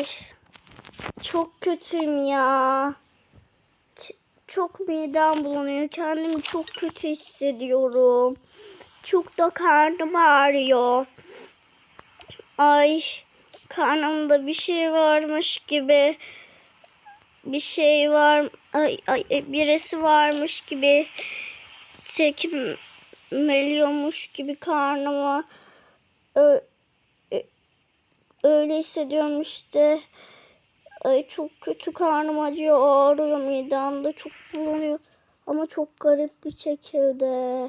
Ay çok kötüyüm ya. Çok midem bulanıyor. Kendimi çok kötü hissediyorum. Çok da karnım ağrıyor. Ay karnımda bir şey varmış gibi. Bir şey var. Ay, ay e, birisi varmış gibi. Çekmeliyormuş gibi karnıma. Ö- öyle hissediyorum işte. Ay çok kötü karnım acıyor, ağrıyor midemde çok bulanıyor. Ama çok garip bir şekilde.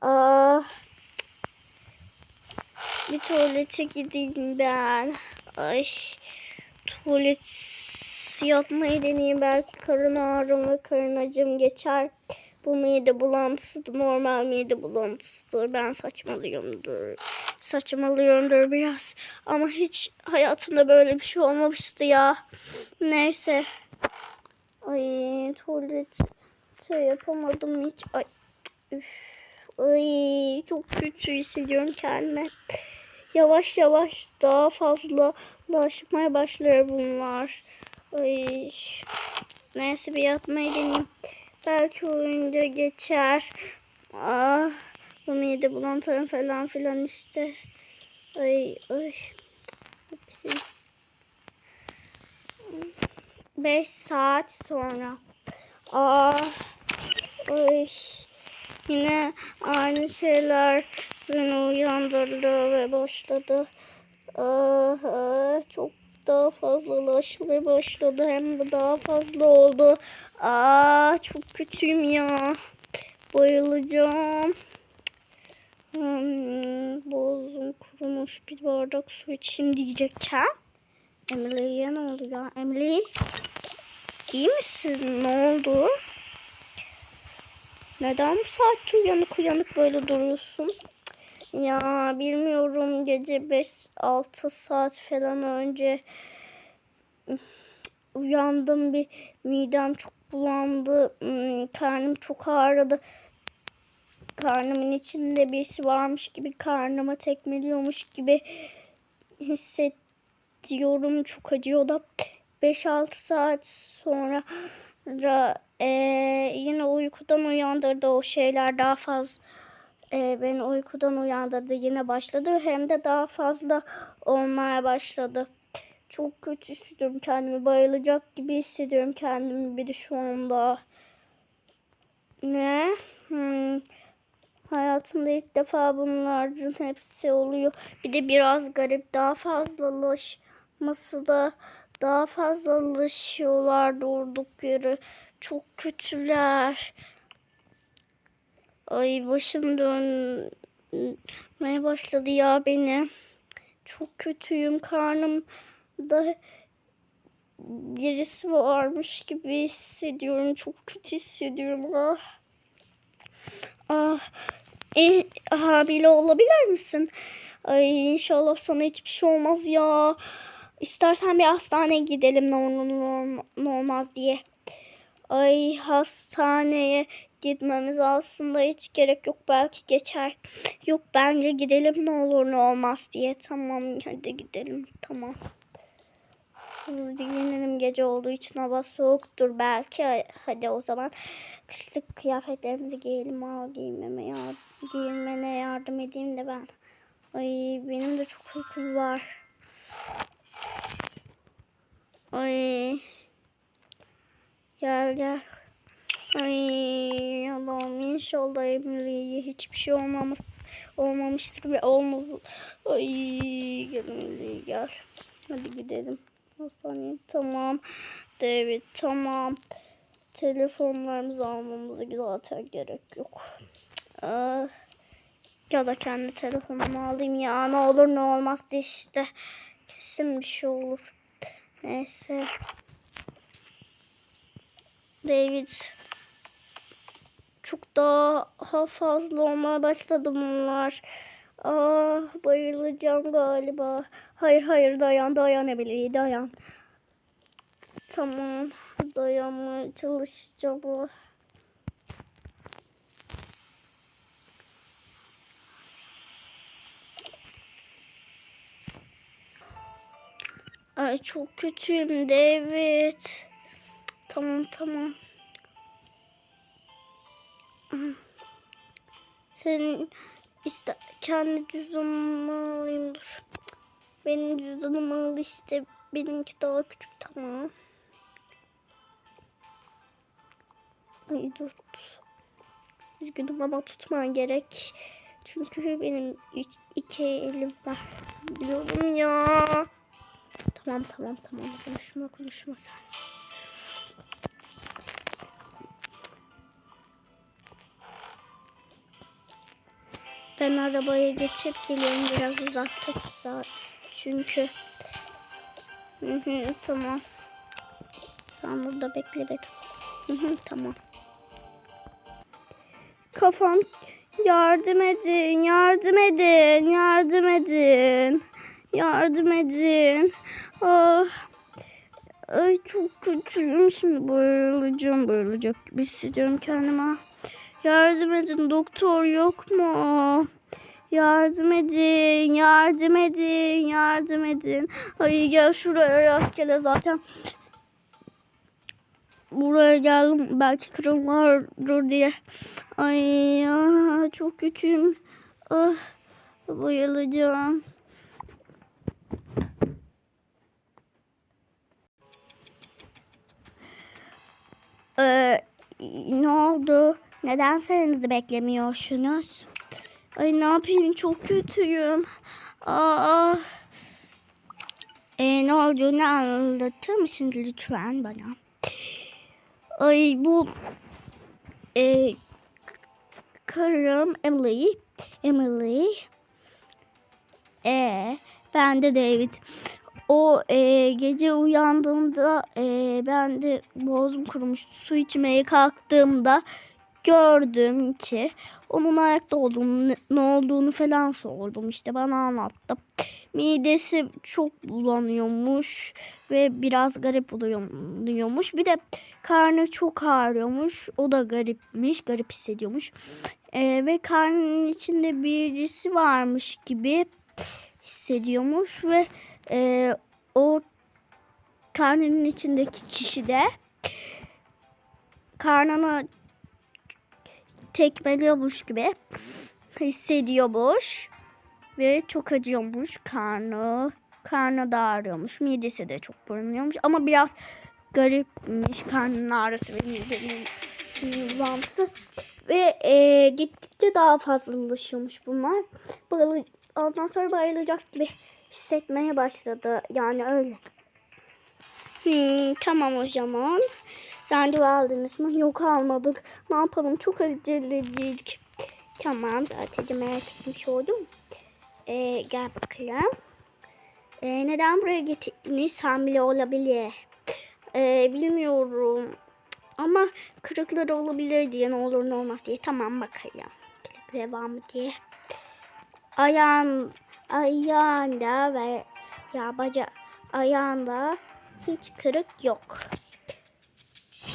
Aa, bir tuvalete gideyim ben. Ay tuvalet yapmayı deneyeyim. Belki karın ağrım ve karın acım geçer. Bu mide bulantısıdır. Normal mide bulantısıdır. Ben saçmalıyorumdur. Saçmalıyorumdur biraz. Ama hiç hayatımda böyle bir şey olmamıştı ya. Neyse. Ay tuvalet şey yapamadım hiç. Ay. Üf. Ay çok kötü hissediyorum kendimi. Yavaş yavaş daha fazlalaşmaya başlar bunlar. Ay. Neyse bir yatmayı deneyeyim. Belki oyunca geçer. Ah, bu mide bulantılarım falan filan işte. Ay ay. Hadi. 5 saat sonra. Ah, ay. Yine aynı şeyler beni uyandırdı ve başladı. Ah, ah, çok daha fazlalaşmaya başladı. Hem de daha fazla oldu. Aa, çok kötüyüm ya. Bayılacağım. Hmm, boğazım kurumuş. Bir bardak su içeyim diyecekken. Emily'ye ne oldu ya? Emily? iyi misin? Ne oldu? Neden bu saatte uyanık uyanık böyle duruyorsun? Ya bilmiyorum gece 5-6 saat falan önce uyandım bir midem çok bulandı hmm, karnım çok ağrıdı. Karnımın içinde birisi varmış gibi karnıma tekmeliyormuş gibi hissediyorum. Çok acıyor da. 5-6 saat sonra eee, yine uykudan uyandırdı. O şeyler daha fazla e, beni uykudan uyandırdı yine başladı hem de daha fazla olmaya başladı. Çok kötü hissediyorum kendimi bayılacak gibi hissediyorum kendimi bir de şu anda. Ne? Hmm. Hayatımda ilk defa bunların hepsi oluyor. Bir de biraz garip daha fazlalaşması da daha fazlalaşıyorlar durduk yere. Çok kötüler. Ay başım dönmeye başladı ya beni. Çok kötüyüm. Karnımda birisi varmış gibi hissediyorum. Çok kötü hissediyorum. Ah. Ah. E, hamile olabilir misin? Ay inşallah sana hiçbir şey olmaz ya. İstersen bir hastaneye gidelim ne olur ne olmaz diye. Ay hastaneye gitmemiz aslında hiç gerek yok belki geçer. Yok bence gidelim ne olur ne olmaz diye. Tamam hadi gidelim tamam. Hızlıca giyinelim gece olduğu için hava soğuktur belki. Hadi o zaman kışlık kıyafetlerimizi giyelim. Aa, giyinmeme ya giyinmene yardım edeyim de ben. Ay benim de çok uykum var. Ay. Gel gel. Ay Allah'ım inşallah Emily'ye hiçbir şey olmamış, olmamıştır ve olmaz. Ay gel Emily gel. Hadi gidelim. Hastaneye tamam. David tamam. Telefonlarımızı almamıza zaten gerek yok. Ah, ya da kendi telefonumu alayım ya ne olur ne olmaz işte. Kesin bir şey olur. Neyse. David çok daha fazla olmaya başladı bunlar. Ah bayılacağım galiba. Hayır hayır dayan dayan Emily dayan. Tamam dayanmaya çalışacağım. Ay çok kötüyüm evet. Tamam tamam. Senin işte kendi cüzdanımı alayım dur. Benim cüzdanımı al işte. Benimki daha küçük tamam. Ay dur. Üzgünüm ama tutman gerek. Çünkü benim üç, iki elim var. Biliyorum ya. Tamam tamam tamam konuşma konuşma sen. Ben arabaya getirip geliyorum biraz uzakta za- çünkü. Tamam. Sen burada bekle be. Hı hı, tamam. Kafam yardım edin, yardım edin, yardım edin. Yardım edin. Ah. Ay çok kötüyüm şimdi bayılacağım bayılacak gibi hissediyorum kendime. Yardım edin doktor yok mu? Yardım edin, yardım edin, yardım edin. Ay gel şuraya rastgele zaten. Buraya geldim belki kırılırdır diye. Ay ya, çok kötüyüm. Ah, bayılacağım. Ee, ne oldu? Neden sıranızı beklemiyorsunuz? Ay ne yapayım çok kötüyüm. Aa. Ee, ne olduğunu anlatır mısın lütfen bana? Ay bu e, karım Emily. Emily. E, ben de David. O e, gece uyandığımda e, ben de boğazım kurumuştu. Su içmeye kalktığımda gördüm ki onun ayakta olduğunu, ne olduğunu falan sordum. İşte bana anlattı. Midesi çok bulanıyormuş ve biraz garip oluyormuş. Bir de karnı çok ağrıyormuş. O da garipmiş, garip hissediyormuş. E, ve karnının içinde birisi varmış gibi hissediyormuş ve e, o karnının içindeki kişi de karnını tekmeliyormuş gibi hissediyormuş ve çok acıyormuş karnı. Karnı da ağrıyormuş. Midesi de çok bulunuyormuş ama biraz garipmiş karnının ağrısı ve midenin sinir bulantısı. Ve e, gittikçe daha fazlalaşıyormuş bunlar. Bayılı, ondan sonra bayılacak gibi hissetmeye başladı. Yani öyle. Hmm, tamam o zaman. Randevu aldınız mı? Yok almadık. Ne yapalım? Çok aceleciydik. Tamam zaten merak ettim şey oldu mu? Ee, gel bakalım. Ee, neden buraya getirdiniz? Hamile olabilir. Ee, bilmiyorum. Ama kırıkları olabilir diye ne olur ne olmaz diye. Tamam bakalım. Devamı diye. Ayağın, ayağında ve ya baca ayağında hiç kırık yok.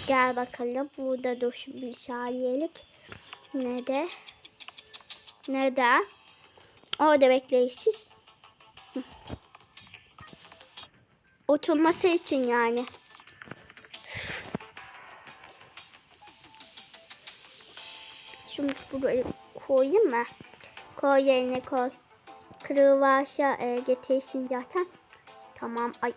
Gel bakalım. Burada dur şu bir saniyelik. Nerede? Nerede? Orada bekleyişsiz. Oturması için yani. Şunu buraya koyayım mı? Koy yerine koy. Kırığı varsa e, getirsin zaten. Tamam. Ay.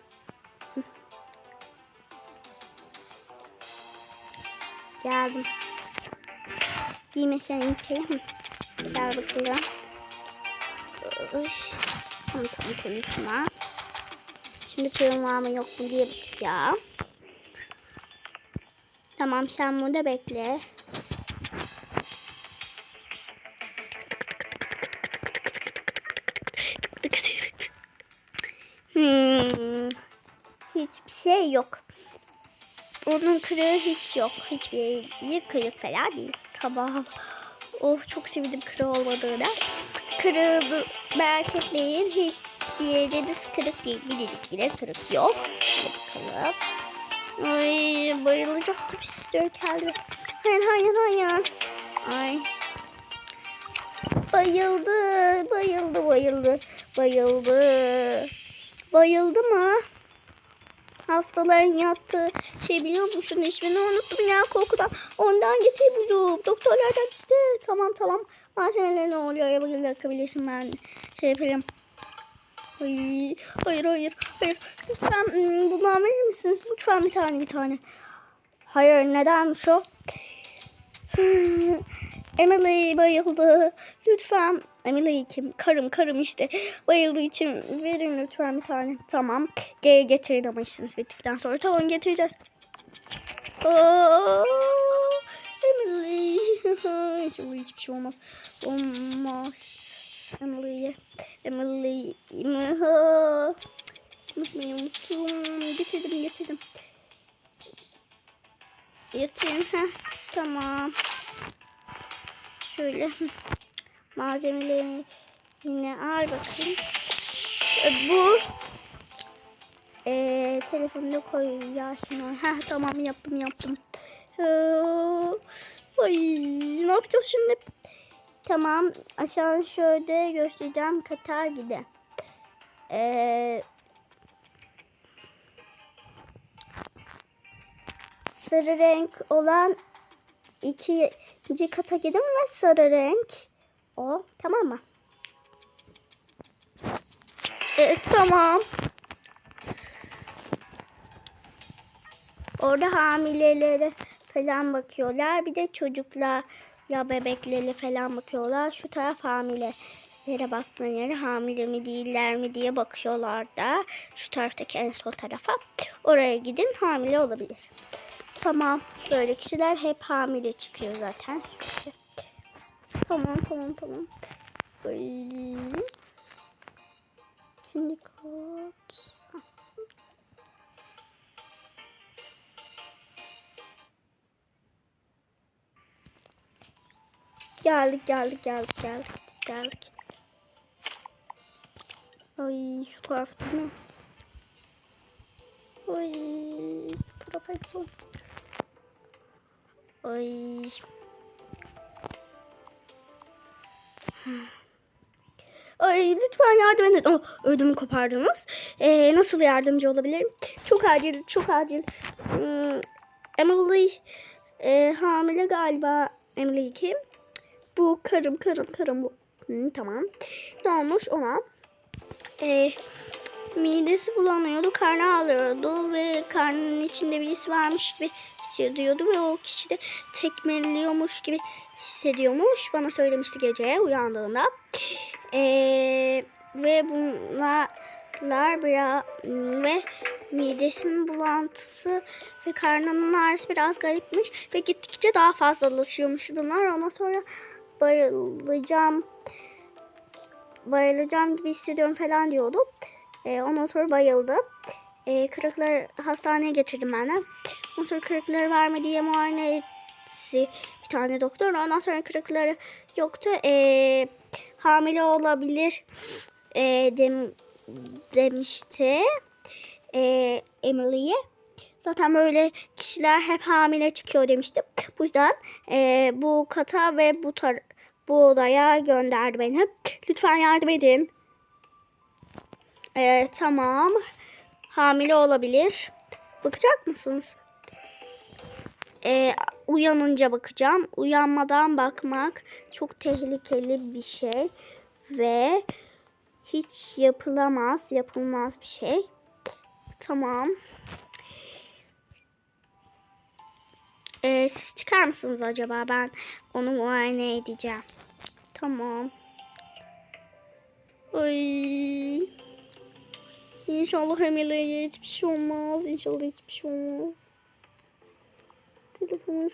Geldim. Giyme sen ülkeye. Gel bakalım. Üş. Tamam tamam konuşma. Şimdi kırığım var mı yok mu diye bakacağım. Tamam sen burada bekle. Hmm. Hiçbir şey yok. Onun kırığı hiç yok. Hiçbir yeri kırık falan değil. Tamam. Oh çok sevindim kırığı olmadığına. Kırığı merak etmeyin. Hiçbir de kırık değil. Bir bile kırık yok. Bakalım. Ay bayılacak gibi hissediyor kendimi. Hayır hayır hayır. Ay. Bayıldı. Bayıldı bayıldı. Bayıldı. Bayıldı mı? Hastaların yattığı şey biliyor musun? İsmini unuttum ya korkudan. Ondan getir buldum. Doktorlardan işte. Tamam tamam. Malzemeler ne oluyor? Ya bir bakabilirsin ben şey yaparım. Ay, hayır hayır hayır. Lütfen hmm, bundan verir misiniz? Lütfen bir tane bir tane. Hayır nedenmiş o? Emily bayıldı. Lütfen. Emily kim? Karım karım işte. Bayıldığı için verin lütfen bir tane. Tamam. Geri getirin ama işiniz bittikten sonra. Tamam getireceğiz. Aa, Emily. Hiç, hiçbir şey olmaz. Olmaz. Emily'ye. Emily. Unutmayı unuttum. Getirdim getirdim. Yatayım. Heh, tamam. Şöyle hı. malzemeleri yine al bakayım. E, bu e, telefonda koy ya şunu. Heh, tamam yaptım yaptım. Ee, ay, ne yapacağız şimdi? Tamam aşağı şöyle göstereceğim Katar gide. Ee, sarı renk olan iki, ikinci kata gidin ve sarı renk o tamam mı? Evet tamam. Orada hamilelere falan bakıyorlar. Bir de çocuklar ya bebekleri falan bakıyorlar. Şu taraf hamilelere bakmaları hamile mi değiller mi diye bakıyorlar da. Şu taraftaki en sol tarafa. Oraya gidin hamile olabilir. Tamam. Böyle kişiler hep hamile çıkıyor zaten. Tamam tamam tamam. Ay. Şimdi. Ha. Geldik geldik geldik geldik geldik. Ay şu taraf değil mi? Ay bu tarafa en. Ay. Ay lütfen yardım edin. Oh, ödümü kopardınız. Ee, nasıl yardımcı olabilirim? Çok acil, çok acil. Hmm, Emily e, hamile galiba. Emily kim? Bu karım, karım, karım bu. Hı, tamam. Ne olmuş ona? Ee, midesi bulanıyordu, karnı ağrıyordu ve karnının içinde birisi varmış gibi hissediyordu ve o kişi de tekmeliyormuş gibi hissediyormuş. Bana söylemişti gece uyandığında. Ee, ve bunlar biraz ve midesinin bulantısı ve karnının ağrısı biraz garipmiş ve gittikçe daha fazlalaşıyormuş bunlar. Ondan sonra bayılacağım bayılacağım gibi hissediyorum falan diyordu. Ee, ondan sonra bayıldı. Ee, kırıkları hastaneye getirdim ben de. Ondan sonra kırıkları verme diye muayene etti bir tane doktor. Ondan sonra kırıkları yoktu. Ee, hamile olabilir ee, dem, demişti ee, Emily'ye. Zaten böyle kişiler hep hamile çıkıyor demiştim. Bu yüzden ee, bu kata ve bu tar bu odaya gönderdi beni. Lütfen yardım edin. Ee, tamam. Hamile olabilir. Bakacak mısınız? Ee, uyanınca bakacağım. Uyanmadan bakmak çok tehlikeli bir şey. Ve hiç yapılamaz, yapılmaz bir şey. Tamam. Ee, siz çıkar mısınız acaba? Ben onu muayene edeceğim. Tamam. Ay. İnşallah Emily'ye hiçbir şey olmaz. İnşallah hiçbir şey olmaz. Telefonum,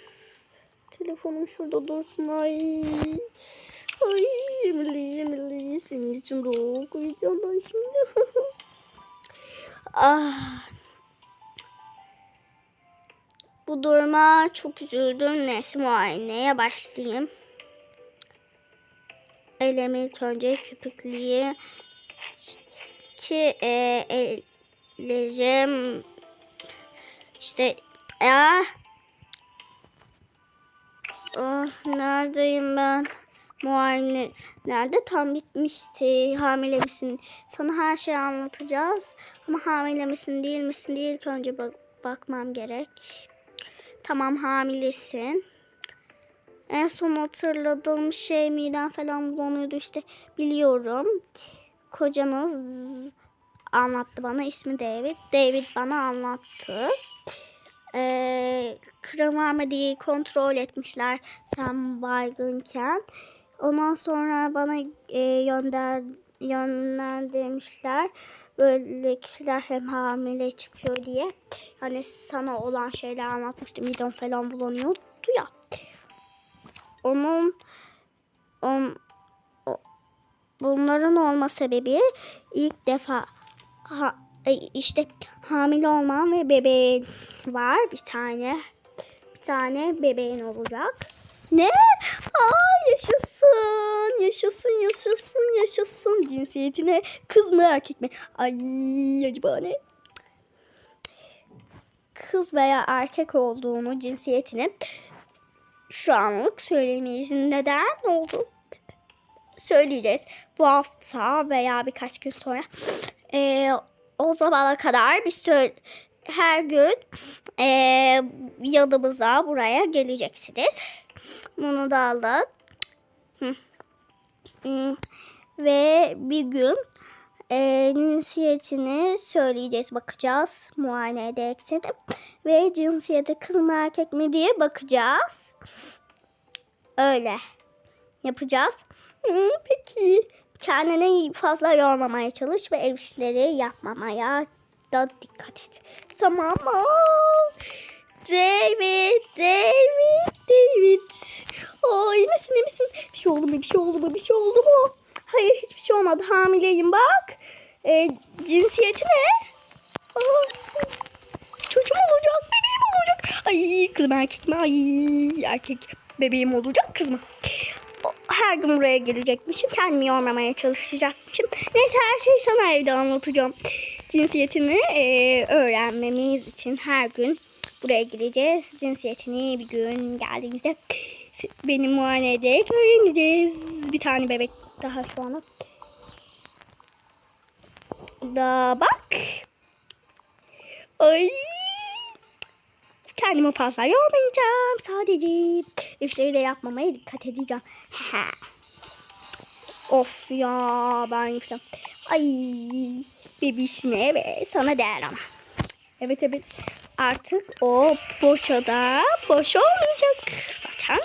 telefonum şurada dursun. Ay. Ay Emily, Emily. Senin için de okuyacağım ben şimdi. ah. Bu duruma çok üzüldüm. Neyse muayeneye başlayayım. Elimi ilk önce köpüklüğü ki e, ellerim işte ya oh, neredeyim ben muayene nerede tam bitmişti. Hamile misin? Sana her şeyi anlatacağız. Ama hamile misin değil misin diye ilk önce bak bakmam gerek. Tamam hamilesin. En son hatırladığım şey midem falan bulanıyordu işte biliyorum. Kocanız anlattı bana ismi David. David bana anlattı. Kırım vermediği kontrol etmişler sen baygınken. Ondan sonra bana e, yönder, yönlendirmişler. Böyle kişiler hem hamile çıkıyor diye. Hani sana olan şeyler anlatmıştı. Midem falan bulanıyordu ya. Onun on, o- bunların olma sebebi ilk defa ha, e, işte hamile olmam ve bebeğin var bir tane. Bir tane bebeğin olacak. Ne? Aa yaşasın. Yaşasın, yaşasın, yaşasın. Cinsiyetine kız mı erkek mi? Ay acaba ne? Kız veya erkek olduğunu, cinsiyetini şu anlık söylemeyiz. Neden oldu? Söyleyeceğiz. Bu hafta veya birkaç gün sonra. Ee, o zamana kadar biz her gün e, yanımıza buraya geleceksiniz. Bunu da alın. Ve bir gün e, cinsiyetini söyleyeceğiz, bakacağız. Muayene ederekse de. Ve cinsiyeti kız mı erkek mi diye bakacağız. Öyle yapacağız. Hı, peki kendini fazla yormamaya çalış ve ev işleri yapmamaya da dikkat et. Tamam mı? David, David, David. Aa, iyi misin, misin? Bir şey oldu mu, bir şey oldu mu, bir şey oldu mu? Hayır, hiçbir şey olmadı. Hamileyim bak. Ee, cinsiyeti ne? Çocuğum olacak, bebeğim olacak. Ay kız mı erkek mi? Ay erkek bebeğim olacak kız mı? Her gün buraya gelecekmişim. Kendimi yormamaya çalışacakmışım. Neyse her şeyi sana evde anlatacağım. Cinsiyetini eee, öğrenmemiz için her gün buraya geleceğiz. Cinsiyetini bir gün geldiğimizde se- beni muayene ederek öğreneceğiz. Bir tane bebek daha şu anda. Da bak. Ay. Kendimi fazla yormayacağım. Sadece işleri de yapmamaya dikkat edeceğim. of ya ben yapacağım. Ay bebişine ve sana değer ama. Evet evet artık o boşa da boş olmayacak zaten.